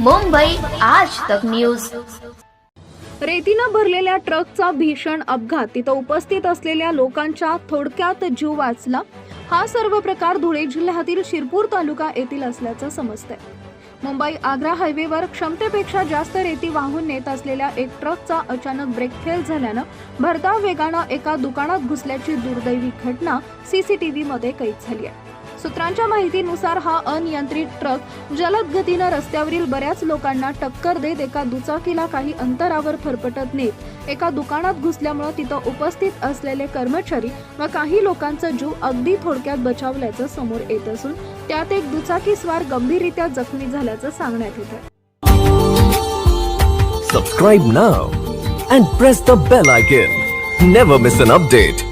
मुंबई आज तक न्यूज। रेतीनं भरलेल्या ट्रकचा भीषण अपघात. तिथं उपस्थित असलेल्या लोकांच्या थोडक्यात जीव वाचला. हा सर्व प्रकार धुळे जिल्ह्यातील शिरपूर तालुका येथील असल्याचं समजतंय. मुंबई आग्रा हायवेवर क्षमतेपेक्षा जास्त रेती वाहून नेत असलेल्या एक ट्रकचा अचानक ब्रेक फेल झाल्यानं भरधाव वेगानं एका दुकानात घुसल्याची दुर्दैवी घटना सीसीटीव्हीमध्ये कैद झाली आहे. सूत्रांच्या माहितीनुसार हा अनियंत्रित ट्रक जलद गतीनं रस्त्यावरील बऱ्याच लोकांना टक्कर देत एका दुचाकीला काही अंतरावर फरफटत नेत एका दुकानात घुसल्यामुळे तिथं उपस्थित असलेले कर्मचारी व काही लोकांचा जीव अगदी थोडक्यात बचावल्याचं समोर येत असून त्यात एक दुचाकी स्वार गंभीररित्या जखमी झाल्याचं सांगण्यात येत आहे Subscribe now and press the bell icon. Never miss an update.